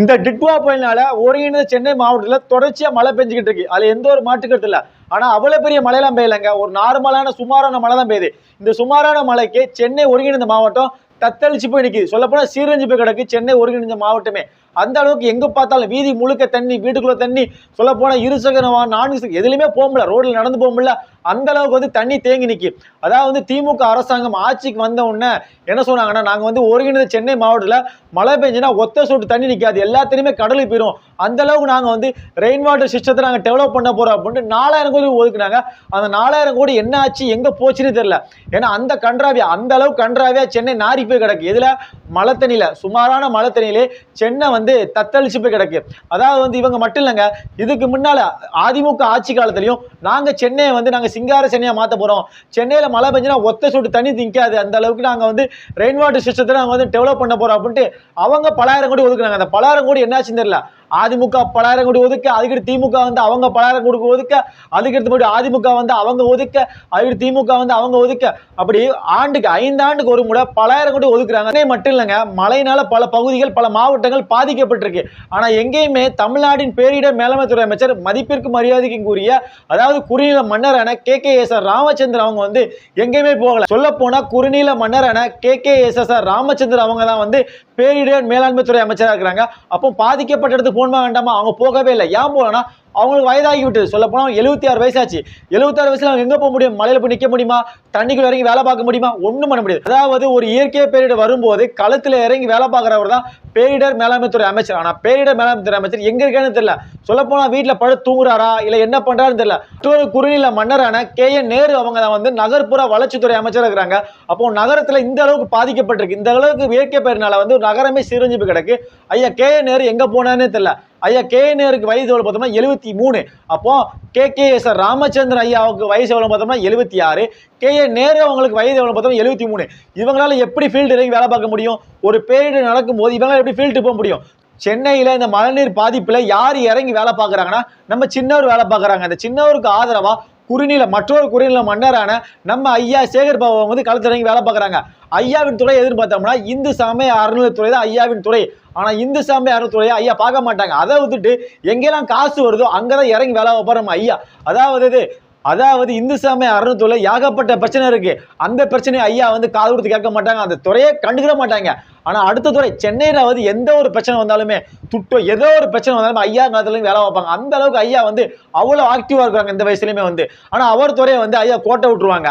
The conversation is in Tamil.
இந்த டிட்வா புயலினால ஒருங்கிணைந்த சென்னை மாவட்டத்தில் தொடர்ச்சியா மழை பெஞ்சுக்கிட்டு இருக்கு. அதுல எந்த ஒரு மாட்டுக்கிறது இல்லை. ஆனா அவ்வளவு பெரிய மழையெல்லாம் பெய்யலைங்க. ஒரு நார்மலான சுமாரான மழை தான் பெய்யுது. இந்த சுமாரான மழைக்கு சென்னை ஒருங்கிணைந்த மாவட்டம் தத்தளிச்சு போய் நிக்குது. சொல்லப்போனால் சீரழிஞ்சு போய் கிடக்கு. சென்னை ஒருங்கிணைந்த மாவட்டமே. அந்த அளவுக்கு எங்கே பார்த்தாலும் வீதி முழுக்க தண்ணி வீட்டுக்குள்ளே தண்ணி சொல்ல போனா இருசக்கர நான்கு சக்கர எதுலையுமே போக முடியல. ரோட்டில் நடந்து போக முடியல. அந்த அளவுக்கு வந்து தண்ணி தேங்கி நிற்கி அதாவது வந்து திமுக அரசாங்கம் ஆட்சிக்கு வந்த உடனே என்ன சொன்னாங்கன்னா நாங்கள் வந்து ஒருங்கிணைந்த சென்னை மாவட்டத்தில் மழை பெஞ்சுன்னா ஒத்த சொட்டு தண்ணி நிற்காது எல்லாத்துலயுமே கடலுக்கு போயிடும் அந்த அளவுக்கு நாங்கள் வந்து ரெயின் வாட்டர் சிஸ்டத்தை நாங்கள் டெவலப் பண்ண போகிறோம் அப்படின்ட்டு நாலாயிரம் கோடி ஒதுக்குனாங்க. அந்த நாலாயிரம் கோடி என்ன ஆச்சு எங்கே போச்சுன்னு தெரியல. ஏன்னா அந்த கன்றாவியா அந்த அளவுக்கு கன்றாவியா சென்னை நாரி போய் கிடக்கு. எதுல? மழை தண்ணியில சுமாரான மழை தண்ணியிலே சென்னை வந்து தத்தளிச்சு போய் கிடக்கு. அதாவது வந்து இவங்க மட்டும் இல்லைங்க இதுக்கு முன்னால அதிமுக ஆட்சி காலத்துலேயும் நாங்கள் சென்னையை வந்து நாங்கள் சிங்கார சென்னையை மாற்ற போகிறோம் சென்னையில் மழை பெஞ்சுனா ஒத்த சுட்டு தண்ணி திங்காது. அந்த அளவுக்கு நாங்கள் வந்து ரெயின் வாட்டர் சிஸ்டத்தை நாங்கள் வந்து டெவலப் பண்ண போகிறோம் அப்படின்ட்டு அவங்க பலாயிரம் கோடி ஒதுக்குனாங்க. அந்த பலாயிரம் கோடி என்னாச்சுன்னு தெரியல. அதிமுக பலாயிரம் கோடி ஒதுக்க அதுக்கடுத்து திமுக வந்து அவங்க பலாயிரம் கோடி ஒதுக்க அதுக்கடுத்து மறுபடியும் அதிமுக வந்து அவங்க ஒதுக்க அதுக்கடுத்து திமுக வந்து அவங்க ஒதுக்க. அப்படி ஆண்டுக்கு ஐந்து ஆண்டுக்கு ஒரு முறை பலாயிரம் கோடி ஒதுக்குறாங்க. அதே மட்டும் இல்லைங்க மழையினால பல பகுதிகள் பல மாவட்டங்கள் பாதிக்கப்பட்டிருக்கு. ஆனா எங்கேயுமே தமிழ்நாட்டின் பேரிடர் மேலாண்மை துறை அமைச்சர் மதிப்பிற்கு மரியாதைக்கும் கூறிய அதாவது குறுநில மன்னரான K. K. S. R. Ramachandran அவங்க வந்து எங்கேயுமே போகல. சொல்ல போனா குறுநில மன்னரான K. K. S. S. R. Ramachandran அவங்க தான் வந்து பேரிடர் மேலாண்மை துறை அமைச்சராக இருக்கிறாங்க. அப்போ பாதிக்கப்பட்ட இடத்துக்கு போகணுமா வேண்டாமா? அவங்க போகவே இல்லை. ஏன் போகலன்னா அவங்களுக்கு வயதாகி விட்டது. சொல்ல போனால் எழுபத்தி ஆறு வயசாச்சு. எழுபத்தாறு வயசுல அவங்க எங்க போக முடியும்? மலையில போய் நிக்க முடியுமா? தண்ணிக்குள்ள இறங்கி வேலை பார்க்க முடியுமா? ஒண்ணும் பண்ண முடியாது. அதாவது ஒரு இயற்கை பேரிடர் வரும்போது களத்துல இறங்கி வேலை பார்க்குறவர் தான் பேரிடர் மேலாண்மைத்துறை அமைச்சர். ஆனா பேரிடர் மேலாண்மைத்துறை அமைச்சர் எங்க இருக்கான்னு தெரியல. சொல்ல போனா வீட்டுல படுத்து தூங்குறாரா? இல்ல என்ன பண்றாருன்னு தெரியல. மற்றொரு குறுநில மன்னரான கே. என். நேரு அவங்க தான் வந்து நகர்ப்புற வளர்ச்சித்துறை அமைச்சர் இருக்கிறாங்க. அப்போ நகரத்துல இந்த அளவுக்கு பாதிக்கப்பட்டிருக்கு. இந்த அளவுக்கு இயற்கை பேரினால வந்து நகரமே சீரழிஞ்சு கிடக்கு. ஐயா கே. என். நேரு எங்க போனான்னு தெரியல. ஐயா கே நேருக்கு வயசு பார்த்தோம்னா எழுபத்தி மூணு. அப்போ K K S R Ramachandran ஐயாவுக்கு வயசு எவ்வளோ பார்த்தோம்னா எழுபத்தி ஆறு. கே ஏ நேரு அவங்களுக்கு வயது எவ்வளோ பார்த்தோம்னா எழுபத்தி மூணு. இவங்களால எப்படி ஃபீல்டு இறங்கி வேலை பார்க்க முடியும்? ஒரு பேரிடு நடக்கும்போது இவங்களால எப்படி ஃபீல்டு போக முடியும்? சென்னையில் இந்த மழைநீர் பாதிப்பில் யார் இறங்கி வேலை பார்க்குறாங்கன்னா நம்ம சின்னவர் வேலை பார்க்குறாங்க. அந்த சின்னவருக்கு ஆதரவாக குறுநில மற்றொரு குறுநில மன்னரான நம்ம ஐயா சேகர் பாபா வந்து களத்திறங்கி வேலை பார்க்குறாங்க. ஐயாவின் துறை எதுன்னு பார்த்தோம்னா இந்து சமய அறநிலைத்துறை தான் ஐயாவின் துறை. ஆனால் இந்து சமய அறநிலைத்துறையை ஐயா பார்க்க மாட்டாங்க. அதை விட்டுட்டு எங்கெல்லாம் காசு வருதோ அங்கே தான் இறங்கி வேலை வைப்பார் நம்ம ஐயா. அதாவது இது அதாவது இந்து சமய அறநிலையத்துறையில ஏகப்பட்ட பிரச்சனை இருக்கு. அந்த பிரச்சனையை ஐயா வந்து காது கொடுத்து கேட்க மாட்டாங்க. அந்த துறையை கண்டுக்கிட மாட்டாங்க. ஆனா அடுத்த துறை சென்னையில வந்து எந்த ஒரு பிரச்சனை வந்தாலுமே துட்டோ ஏதோ ஒரு பிரச்சனை வந்தாலும் ஐயா நேரத்துலையும் வேலை வைப்பாங்க அந்த அளவுக்கு ஐயா வந்து அவ்வளவு ஆக்டிவா இருக்கிறாங்க இந்த வயசுலயுமே வந்து. ஆனா அவர் துறையை வந்து ஐயா கோட்டை விட்டுருவாங்க.